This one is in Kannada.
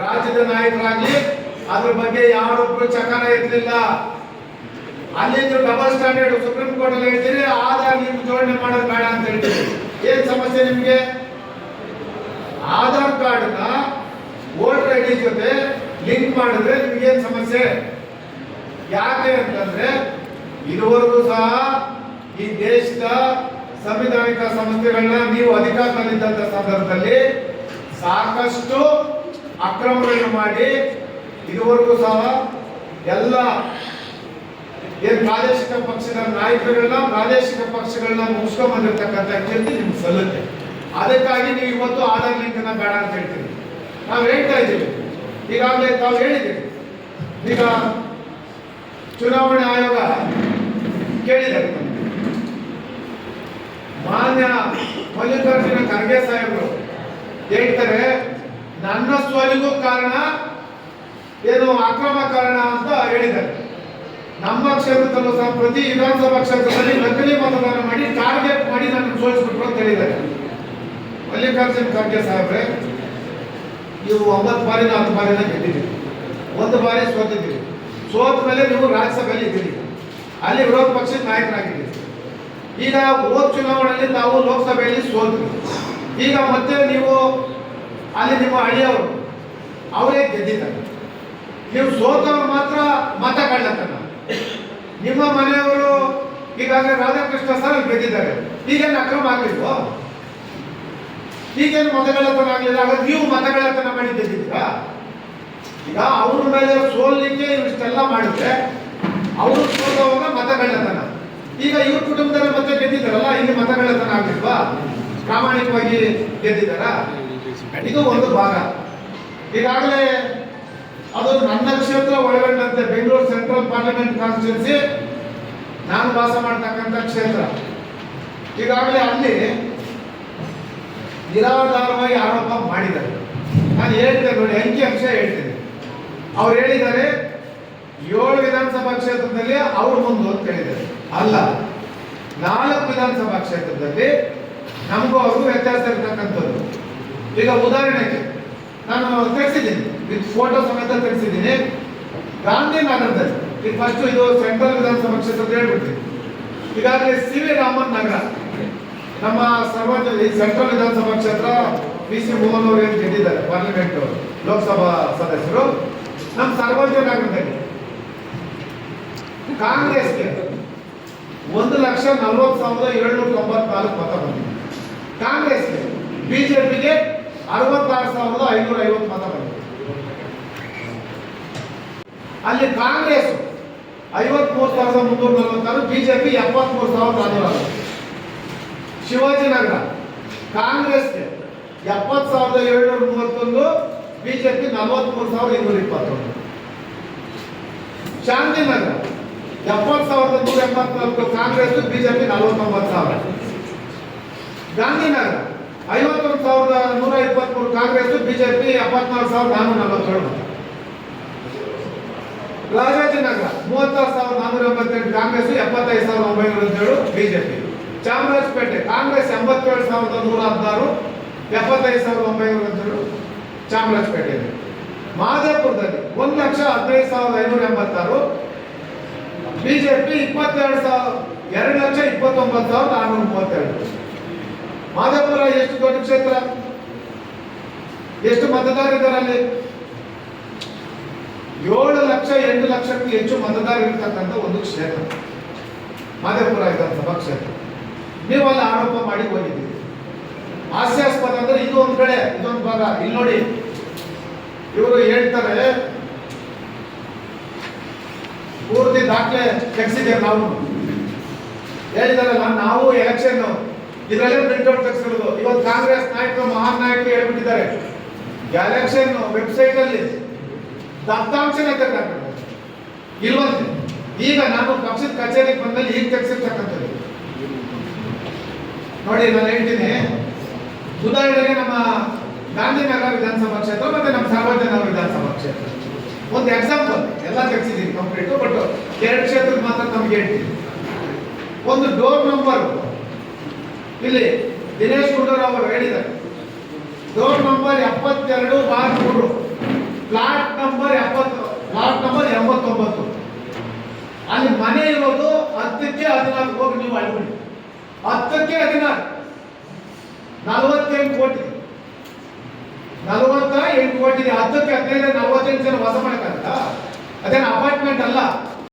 ರಾಜ್ಯದ ನಾಯಕರಾಗಿ ಅದ್ರ ಬಗ್ಗೆ ಯಾರೊಬ್ರು ಚಕಾರ ಇರ್ಲಿಲ್ಲ. ಅಲ್ಲಿಂದ ಡಬಲ್ ಸ್ಟ್ಯಾಂಡರ್ಡ್ ಸುಪ್ರೀಂ ಕೋರ್ಟ್ ಅಲ್ಲಿ ಹೇಳ್ತೀರಿ, ಆಧಾರ್ ನೀವು ಜೋಡಣೆ ಮಾಡೋದು ಬೇಡ ಅಂತ ಹೇಳ್ತೀರಿ. ಏನ್ ಸಮಸ್ಯೆ ನಿಮ್ಗೆ? ಆಧಾರ್ ಕಾರ್ಡ್ನ ವೋಟರ್ ಐ ಡಿ ಜೊತೆ ಲಿಂಕ್ ಮಾಡಿದ್ರೆ ನಿಮ್ಗೆ ಏನ್ ಸಮಸ್ಯೆ? ಯಾಕೆ ಅಂತಂದ್ರೆ, ಇದುವರೆಗೂ ಸಹ ಈ ದೇಶದ ಸಂವಿಧಾನಿಕ ಸಂಸ್ಥೆಗಳನ್ನ ನೀವು ಅಧಿಕಾರದಲ್ಲಿದ್ದಂತ ಸಂದರ್ಭದಲ್ಲಿ ಸಾಕಷ್ಟು ಅಕ್ರಮಗಳನ್ನು ಮಾಡಿ ಇದುವರೆಗೂ ಸಹ ಎಲ್ಲ ಏನು ಪ್ರಾದೇಶಿಕ ಪಕ್ಷದ ನಾಯಕರೆಲ್ಲ ಪ್ರಾದೇಶಿಕ ಪಕ್ಷಗಳನ್ನ ಮುಗಿಸ್ಕೊಂಡ್ ಬಂದಿರ್ತಕ್ಕಂಥ ಕೀರ್ತಿ ನಿಮ್ಗೆ ಸಲ್ಲುತ್ತೆ. ಅದಕ್ಕಾಗಿ ನೀವು ಇವತ್ತು ಆಧಾರ್ ಲಿಂಕ್ ಅನ್ನ ಬೇಡ ಅಂತ ಹೇಳ್ತೀವಿ ನಾವು ಹೇಳ್ತಾ ಇದ್ದೀವಿ. ಈಗಾಗಲೇ ತಾವು ಹೇಳಿದ್ದೀವಿ ಈಗ ಚುನಾವಣೆ ಆಯೋಗ ಕೇಳಿದ್ದಾರೆ. ಮಾನ್ಯ ಮಲ್ಲಿಕಾರ್ಜುನ ಖರ್ಗೆ ಸಾಹೇಬರು ಹೇಳ್ತಾರೆ ನನ್ನ ಸೋಲಿಗೂ ಕಾರಣ ಏನು ಅಕ್ರಮ ಕಾರಣ ಅಂತ ಹೇಳಿದ್ದಾರೆ. ನಮ್ಮ ಕ್ಷೇತ್ರದಲ್ಲೂ ಸಹ ಪ್ರತಿ ವಿಧಾನಸಭಾ ಕ್ಷೇತ್ರದಲ್ಲಿ ನಕಲಿ ಮತದಾನ ಮಾಡಿ ಟಾರ್ಗೆಟ್ ಮಾಡಿ ನನ್ನ ಸೋಲಿಸ್ಬಿಟ್ರು ಅಂತ ಹೇಳಿದ್ದಾರೆ. ಮಲ್ಲಿಕಾರ್ಜುನ್ ಖರ್ಗೆ ಸಾಹೇಬ್ರೆ, ನೀವು ಒಂಬತ್ತು ಬಾರಿ ಹತ್ತು ಬಾರಿನ ಗೆದ್ದಿದ್ದೀರಿ. ಒಂದು ಬಾರಿ ಸೋತಿದ್ದೀರಿ. ಸೋತ ಮೇಲೆ ನೀವು ರಾಜ್ಯಸಭೆಯಲ್ಲಿ ಇದ್ದೀರಿ. ಅಲ್ಲಿ ವಿರೋಧ ಪಕ್ಷದ ನಾಯಕರಾಗಿದ್ದೀರಿ. ಈಗ ಹೋದ ಚುನಾವಣೆಯಲ್ಲಿ ನಾವು ಲೋಕಸಭೆಯಲ್ಲಿ ಸೋತೀವಿ. ಈಗ ಮತ್ತೆ ನೀವು ಅಲ್ಲಿ ನಿಮ್ಮ ಹಳ್ಳಿಯವರು ಅವರೇ ಗೆದ್ದಿದ್ದಾರೆ. ನೀವು ಸೋತವ್ರು ಮಾತ್ರ ಮತ ಕಳ್ಳತನ ನಿಮ್ಮ ಮನೆಯವರು ಈಗಾಗಲೇ ರಾಧಾಕೃಷ್ಣ ಸರ್ ಗೆದ್ದಿದ್ದಾರೆ. ಈಗೇನು ಅಕ್ರಮ ಆಗ್ಲಿಲ್ವೋ? ಈಗೇನು ಮತಗಳತನ ಆಗಲಿಲ್ಲ? ಆಗ ನೀವು ಮತಗಳತನ ಮಾಡಿ ಗೆದ್ದಿದ್ದೀರಾ? ಈಗ ಅವ್ರ ಮೇಲೆ ಸೋಲ್ಲಿಕ್ಕೆ ಇವಿಷ್ಟೆಲ್ಲ ಮಾಡಿದ್ರೆ ಅವರು ಸೋಲುವಾಗ ಮತಗಳತನ. ಈಗ ಇವ್ರ ಕುಟುಂಬದಲ್ಲಿ ಮತ್ತೆ ಗೆದ್ದಿದ್ದಾರಲ್ಲ, ಇಲ್ಲಿ ಮತಗಳತನ ಆಗಿಲ್ವಾ ಪ್ರಾಮಾಣಿಕವಾಗಿ ಗೆದ್ದಿದ್ದಾರಾ? ಇದು ಒಂದು ಭಾಗ. ಈಗಾಗಲೇ ಅದು ನನ್ನ ಕ್ಷೇತ್ರ ಒಳಗೊಂಡಂತೆ ಬೆಂಗಳೂರು ಸೆಂಟ್ರಲ್ ಪಾರ್ಲಿಮೆಂಟ್ ಕಾನ್ಸ್ಟಿಟ್ಯೂನ್ಸಿ ನಾನು ವಾಸ ಮಾಡ್ತಕ್ಕಂಥ ಕ್ಷೇತ್ರ. ಈಗಾಗಲೇ ಅಲ್ಲಿ ನಿರಾಧಾರವಾಗಿ ಆರೋಪ ಮಾಡಿದ್ದಾರೆ. ನಾನು ಹೇಳ್ತೇನೆ ನೋಡಿ ಅಂಕಿ ಅಂಶ ಹೇಳ್ತೇನೆ. ಅವ್ರು ಹೇಳಿದ್ದಾರೆ, ಏಳು ವಿಧಾನಸಭಾ ಕ್ಷೇತ್ರದಲ್ಲಿ ಅವ್ರು ಮುಂದೆ ಅಂತ ಹೇಳಿದ್ದಾರೆ. ಅಲ್ಲ, ನಾಲ್ಕು ವಿಧಾನಸಭಾ ಕ್ಷೇತ್ರದಲ್ಲಿ ನಮಗೂ ಅವ್ರಿಗೂ ವ್ಯತ್ಯಾಸ ಇರ್ತಕ್ಕಂಥದ್ದು. ಈಗ ಉದಾಹರಣೆಗೆ, ನಾನು ತೆಗೆಸಿದ್ದೀನಿ. ವಿತ್ ಫೋಟೋ ಸಮೇತ ತೆಗೆಸಿದ್ದೀನಿ. ಗಾಂಧಿನಗರದಲ್ಲಿ ಈಗ ಫಸ್ಟ್ ಇದು ಸೆಂಟ್ರಲ್ ವಿಧಾನಸಭಾ ಕ್ಷೇತ್ರ ಅಂತ ಹೇಳ್ಬಿಡ್ತೀನಿ. ಈಗಾಗಲೇ ಸಿ ವಿ ರಾಮನ್ ನಗರ. ನಮ್ಮ ಸರ್ವಜ್ಞ ಸೆಂಟ್ರಲ್ ವಿಧಾನಸಭಾ ಕ್ಷೇತ್ರ ಪಿ ಸಿ ಮೋಹನ್ ಅವರು ಏನು ಗೆದ್ದಿದ್ದಾರೆ? ಪಾರ್ಲಿಮೆಂಟ್ ಲೋಕಸಭಾ ಸದಸ್ಯರು. ನಮ್ಮ ಸರ್ವಜ್ಞ ನಗರದಲ್ಲಿ. ಕಾಂಗ್ರೆಸ್ಗೆ ಒಂದು ಲಕ್ಷ ನಲ್ವತ್ತು ಸಾವಿರದ ಏಳ್ನೂರ ತೊಂಬತ್ನಾಲ್ಕು ಮತ ಬಂದಿದೆ. ಕಾಂಗ್ರೆಸ್ಗೆ, ಬಿಜೆಪಿಗೆ ಅರವತ್ತಾರು ಸಾವಿರದ ಐನೂರ ಐವತ್ತು ಮತ ಬಂದಿದೆ. ಅಲ್ಲಿ ಕಾಂಗ್ರೆಸ್ ಐವತ್ಮೂರು ಸಾವಿರದ ಮುನ್ನೂರ ನಲವತ್ತಾರು, ಬಿಜೆಪಿ ಎಪ್ಪತ್ಮೂರು ಸಾವಿರದ ನಾನ್ನೂರ ಶಿವಾಜಿನಗರ ಕಾಂಗ್ರೆಸ್ಗೆ ಎಪ್ಪತ್ತು ಸಾವಿರದ ಏಳ್ನೂರ ಮೂವತ್ತೊಂದು, ಬಿಜೆಪಿ ನಲವತ್ಮೂರು ಸಾವಿರದ ಇನ್ನೂರ ಇಪ್ಪತ್ತೊಂದು. ಶಾಂತಿನಗರ ಎಪ್ಪತ್ತು ಸಾವಿರದ ನೂರ ಎಂಬತ್ನಾಲ್ಕು ಕಾಂಗ್ರೆಸ್ ಬಿಜೆಪಿ ನಲವತ್ತೊಂಬತ್ತು ಸಾವಿರ. ಗಾಂಧಿನಗರ ಐವತ್ತೊಂದು ಸಾವಿರದ ನೂರ ಇಪ್ಪತ್ಮೂರು ಕಾಂಗ್ರೆಸ್, ಬಿಜೆಪಿ, ಎಪ್ಪತ್ನಾಲ್ಕು ಸಾವಿರದ ನಾನ್ನೂರ ನಲವತ್ತೇಳು ರಾಜಾಜಿನಗರ ಮೂವತ್ತಾರು ಸಾವಿರದ ನಾನ್ನೂರ ಎಂಬತ್ತೆಂಟು ಕಾಂಗ್ರೆಸ್, ಎಪ್ಪತ್ತೈದು ಸಾವಿರದ ಒಂಬೈನೂರ ಹದಿನೇಳು ಬಿಜೆಪಿ. ಚಾಮರಾಜಪೇಟೆ, ಕಾಂಗ್ರೆಸ್, ಎಂಬತ್ತೇಳು ಸಾವಿರದ ನೂರ ಹದಿನಾರು ಎಪ್ಪತ್ತೈದು ಸಾವಿರದ ಒಂಬೈನೂರ ಹದಿನೇಳು ಚಾಮರಾಜಪೇಟೆಯಲ್ಲಿ ಮಾದೇಪುರದಲ್ಲಿ ಒಂದು ಲಕ್ಷ ಹದಿನೈದು ಸಾವಿರದ ಐನೂರ ಎಂಬತ್ತಾರು. ಬಿಜೆಪಿ ಇಪ್ಪತ್ತೆರಡು ಸಾವಿರ, ಎರಡು ಲಕ್ಷ ಇಪ್ಪತ್ತೊಂಬತ್ತು ಸಾವಿರದ ಆರುನೂರ ಮೂವತ್ತೆರಡು ಮಾದೇಪುರ ಎಷ್ಟು ದೊಡ್ಡ ಕ್ಷೇತ್ರ? ಎಷ್ಟು ಮತದಾರರಿದ್ದಾರೆ ಏಳು ಲಕ್ಷ ಎಂಟು ಲಕ್ಷಕ್ಕೂ ಹೆಚ್ಚು ಮತದಾರರು ಇರ್ತಕ್ಕಂಥ ಒಂದು ಕ್ಷೇತ್ರ. ಮಾದೇಪುರ ವಿಧಾನಸಭಾ ಕ್ಷೇತ್ರ. ನೀವು ಅಲ್ಲಿ ಆರೋಪ ಮಾಡಿ ಹೋಗಿದ್ದೀರಿ. ಹಾಸ್ಯಾಸ್ಪದ ಅಂದ್ರೆ ಇದು ಒಂದು ಕಡೆ, ಇದೊಂದು ಭಾಗ. ಇಲ್ಲಿ ನೋಡಿ, ಇವರು ಹೇಳ್ತಾರೆ, ಪೂರ್ತಿ ದಾಖಲೆ ತೆಗೆಸಿದ್ದೇವೆ ನಾವು ಹೇಳಿದಾರಲ್ಲ, ನಾವು ಎಲೆಕ್ಷನ್ ಇದರಲ್ಲೇ ಪ್ರಿಂಟ್ಔಟ್ ತೆಗೆಸಿರೋದು ಇವತ್ತು ಕಾಂಗ್ರೆಸ್ ನಾಯಕರು ಮಹಾನ್ ನಾಯಕರು ಹೇಳ್ಬಿಟ್ಟಿದ್ದಾರೆ. ಗ್ಯಾಲಕ್ಷನ್ ವೆಬ್ಸೈಟ್ ಅಲ್ಲಿ ದತ್ತಾಂಶನೇ ತೆಗೆದಾಕ್ತಾರೆ ಇಲ್ವಂತೆ. ಈಗ ನಾನು ಪಕ್ಷದ ಕಚೇರಿಗೆ ಬಂದಲ್ಲಿ ಈಗ ತೆಗೆಸಿರ್ತಕ್ಕಂಥದ್ದು. ನೋಡಿ, ನಾನು ಹೇಳ್ತೀನಿ. ಉದಾಹರಣೆಗೆ ನಮ್ಮ ಗಾಂಧಿನಗರ ವಿಧಾನಸಭಾ ಕ್ಷೇತ್ರ ಮತ್ತೆ ನಮ್ಮ ಸಾರ್ವಜನಿಕ ವಿಧಾನಸಭಾ ಕ್ಷೇತ್ರ. ಒಂದು ಎಕ್ಸಾಂಪಲ್ ಎಲ್ಲ ತೆಗೆಸಿದ್ದೀನಿ ಕಂಪ್ಲೀಟ್ ಬಟ್ ಎರಡು ಕ್ಷೇತ್ರದ ಮಾತ್ರ ನಮ್ಗೆ ಹೇಳ್ತೀನಿ. ಒಂದು ಡೋರ್ ನಂಬರ್ ಇಲ್ಲಿ ದಿನೇಶ್ ಗುಂಡೂರಾವ್ ಅವರು ಹೇಳಿದ್ದಾರೆ. ಡೋರ್ ನಂಬರ್ ಎಪ್ಪತ್ತೆರಡು, ಬಾರ್ ಮೂರು. ಫ್ಲಾಟ್ ನಂಬರ್ ಎಪ್ಪತ್ತು, ಪ್ಲಾಟ್ ನಂಬರ್ ಎಂಬತ್ತೊಂಬತ್ತು. ಅಲ್ಲಿ ಮನೆ ಇರೋದು ಹತ್ತಕ್ಕೆ ಹದಿನಾರು ಹೋಗಿ ನೀವು ಅಡ್ಮಿಡಿ ಹತ್ತಕ್ಕೆ ಹದಿನಾರು. ನಲವತ್ತೆಂಟು ಕೋಟಿ. ನಲವತ್ತ ಎಂಟು ಕೋಟಿ ಹತ್ತಕ್ಕೆ ಹದಿನೈದು ನಲವತ್ತೆಂಟು ಜನ ವಸ ಮಾಡ್ತಾರೆ ಅದೇನು ಅಪಾರ್ಟ್ಮೆಂಟ್ ಅಲ್ಲ?